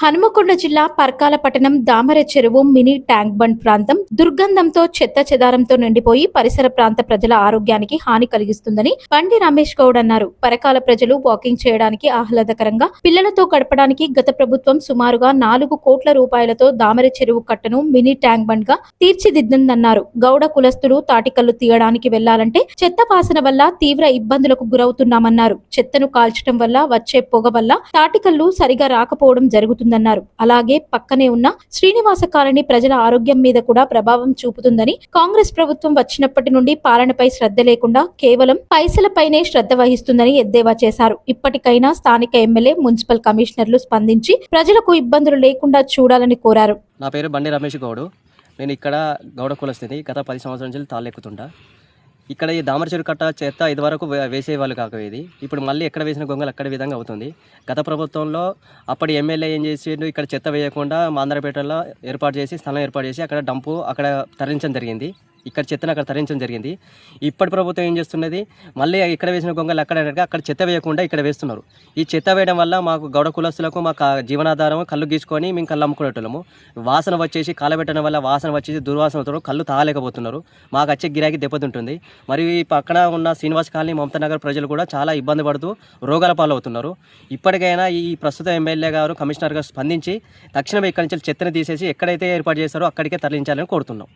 హనుమకొండ జిల్లా పర్కాల పట్టణం దామర చెరువు మినీ ట్యాంక్ బండ్ ప్రాంతం దుర్గంధంతో చెత్త చెదారంతో నిండిపోయి పరిసర ప్రాంత ప్రజల ఆరోగ్యానికి హాని కలిగిస్తుందని బండి రమేష్ గౌడ్ అన్నారు. పరకాల ప్రజలు వాకింగ్ చేయడానికి ఆహ్లాదకరంగా పిల్లలతో గడపడానికి గత ప్రభుత్వం సుమారుగా నాలుగు కోట్ల రూపాయలతో దామర చెరువు కట్టను మినీ ట్యాంక్ బండ్గా తీర్చిదిద్దిందన్నారు. గౌడ కులస్తులు తాటికల్లు తీయడానికి వెళ్ళాలంటే చెత్త వాసన వల్ల తీవ్ర ఇబ్బందులకు గురవుతున్నామన్నారు. చెత్తను కాల్చడం వల్ల వచ్చే పొగ వల్ల తాటికల్లు సరిగా రాకపోవడం జరుగుతుంది జరుగుతుందన్నారు అలాగే పక్కనే ఉన్న శ్రీనివాస కాలనీ ప్రజల ఆరోగ్యం మీద కూడా ప్రభావం చూపుతుందని కాంగ్రెస్ ప్రభుత్వం వచ్చినప్పటి నుండి పాలనపై శ్రద్ధ లేకుండా కేవలం పైసలపైనే శ్రద్ధ వహిస్తుందని ఎద్దేవా చేశారు. ఇప్పటికైనా స్థానిక ఎమ్మెల్యే మున్సిపల్ కమిషనర్లు స్పందించి ప్రజలకు ఇబ్బందులు లేకుండా చూడాలని కోరారు. నా పేరు బండి రమేష్ గౌడ్. నేను ఇక్కడ గౌడ కులస్థితి గత పది సంవత్సరాల నుంచి తాళ్ళెక్కుతుంటా. ఇక్కడ ఈ దామరచెరు కట్ట చెత్త ఇదివరకు వేసేవాళ్ళు కాక ఇది. ఇప్పుడు మళ్ళీ ఎక్కడ వేసిన గొంగలు అక్కడ విధంగా అవుతుంది. గత ప్రభుత్వంలో అప్పటి ఎమ్మెల్యే ఏం చేసిండు ఇక్కడ చెత్త వేయకుండా మాందరపేటలో ఏర్పాటు చేసి స్థలం ఏర్పాటు చేసి అక్కడ డంపు అక్కడ తరలించడం జరిగింది. ఇక్కడ చెత్తను అక్కడ తరలించడం జరిగింది. ఇప్పటి ప్రభుత్వం ఏం చేస్తున్నది? మళ్ళీ ఇక్కడ వేసిన గొంగలు అక్కడ అక్కడ చెత్త వేయకుండా ఇక్కడ వేస్తున్నారు. ఈ చెత్త వేయడం వల్ల మాకు గౌడ కులస్తులకు మాకు జీవనాధారం కళ్ళు గీసుకొని మేము కళ్ళు అమ్ముకునేటోళ్ళము. వాసన వచ్చేసి కాలబెట్టడం వల్ల వాసన వచ్చేసి దుర్వాసనతో కళ్ళు తాగలేకపోతున్నారు మాకు వచ్చే గిరాకీ దెబ్బతింటుంది. మరియు ఈ పక్కన ఉన్న శ్రీనివాస్ కాలనీ మమతా నగర్ ప్రజలు కూడా చాలా ఇబ్బంది పడుతూ రోగాల పాలవుతున్నారు. ఇప్పటికైనా ఈ ప్రస్తుత ఎమ్మెల్యే గారు కమిషనర్ గారు స్పందించి తక్షణమే ఇక్కడి నుంచి చెత్తను తీసేసి ఎక్కడైతే ఏర్పాటు చేస్తారో అక్కడికే తరలించాలని కోరుతున్నాం.